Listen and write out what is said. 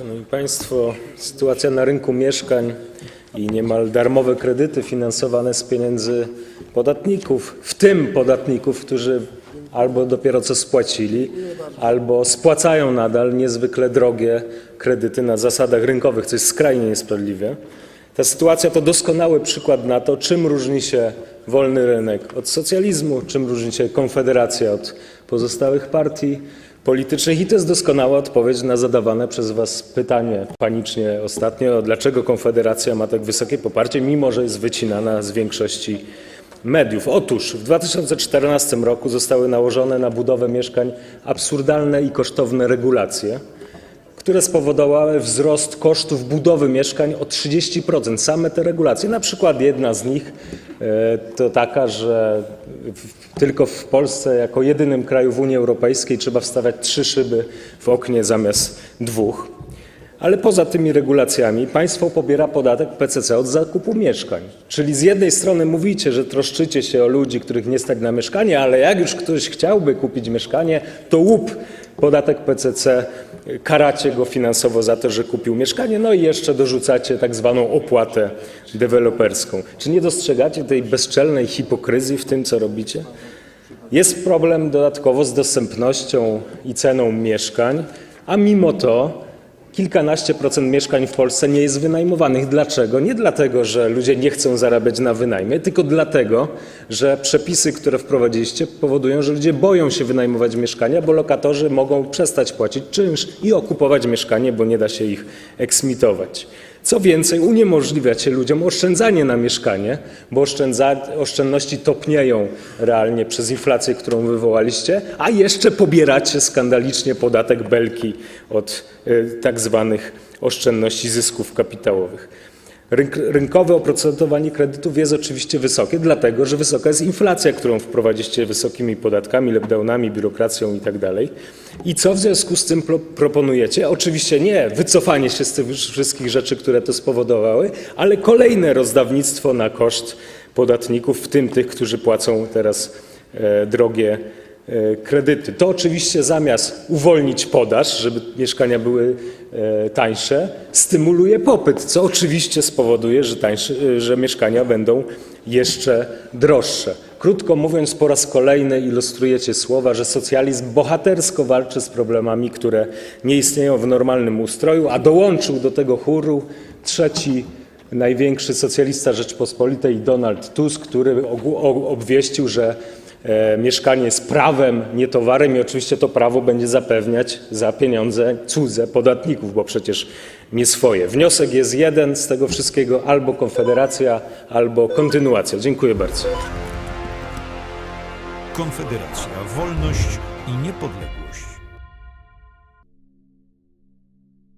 Szanowni Państwo, sytuacja na rynku mieszkań i niemal darmowe kredyty finansowane z pieniędzy podatników, w tym podatników, którzy albo dopiero co spłacili, albo spłacają nadal niezwykle drogie kredyty na zasadach rynkowych, co jest skrajnie niesprawiedliwe. Ta sytuacja to doskonały przykład na to, czym różni się wolny rynek od socjalizmu, czym różni się konfederacja od pozostałych partii politycznych i to jest doskonała odpowiedź na zadawane przez Was pytanie panicznie ostatnio, dlaczego Konfederacja ma tak wysokie poparcie, mimo że jest wycinana z większości mediów. Otóż w 2014 roku zostały nałożone na budowę mieszkań absurdalne i kosztowne regulacje, które spowodowały wzrost kosztów budowy mieszkań o 30%. Same te regulacje, na przykład jedna z nich e, to taka, że tylko w Polsce jako jedynym kraju w Unii Europejskiej trzeba wstawiać trzy szyby w oknie zamiast dwóch. Ale poza tymi regulacjami państwo pobiera podatek PCC od zakupu mieszkań. Czyli z jednej strony mówicie, że troszczycie się o ludzi, których nie stać na mieszkanie, ale jak już ktoś chciałby kupić mieszkanie, to łup podatek PCC, karacie go finansowo za to, że kupił mieszkanie, no i jeszcze dorzucacie tak zwaną opłatę deweloperską. Czy nie dostrzegacie tej bezczelnej hipokryzji w tym, co robicie? Jest problem dodatkowo z dostępnością i ceną mieszkań, a mimo to kilkanaście procent mieszkań w Polsce nie jest wynajmowanych. Dlaczego? Nie dlatego, że ludzie nie chcą zarabiać na wynajmie, tylko dlatego, że przepisy, które wprowadziliście, powodują, że ludzie boją się wynajmować mieszkania, bo lokatorzy mogą przestać płacić czynsz i okupować mieszkanie, bo nie da się ich eksmitować. Co więcej, uniemożliwiacie ludziom oszczędzanie na mieszkanie, bo oszczędności topnieją realnie przez inflację, którą wywołaliście, a jeszcze pobieracie skandalicznie podatek belki od y, tak zwanych oszczędności zysków kapitałowych. Rynk, rynkowe oprocentowanie kredytów jest oczywiście wysokie, dlatego że wysoka jest inflacja, którą wprowadziliście wysokimi podatkami, lockdownami, biurokracją itd. I co w związku z tym pro, proponujecie? Oczywiście nie wycofanie się z tych wszystkich rzeczy, które to spowodowały, ale kolejne rozdawnictwo na koszt podatników, w tym tych, którzy płacą teraz e, drogie kredyty. To oczywiście zamiast uwolnić podaż, żeby mieszkania były e, tańsze, stymuluje popyt, co oczywiście spowoduje, że, tańsze, e, że mieszkania będą jeszcze droższe. Krótko mówiąc, po raz kolejny ilustrujecie słowa, że socjalizm bohatersko walczy z problemami, które nie istnieją w normalnym ustroju, a dołączył do tego chóru trzeci największy socjalista Rzeczpospolitej Donald Tusk, który obwieścił, że e, mieszkanie jest prawem, nie towarem i oczywiście to prawo będzie zapewniać za pieniądze cudze podatników, bo przecież nie swoje. Wniosek jest jeden z tego wszystkiego, albo konfederacja, albo kontynuacja. Dziękuję bardzo. Konfederacja, wolność i niepodległość.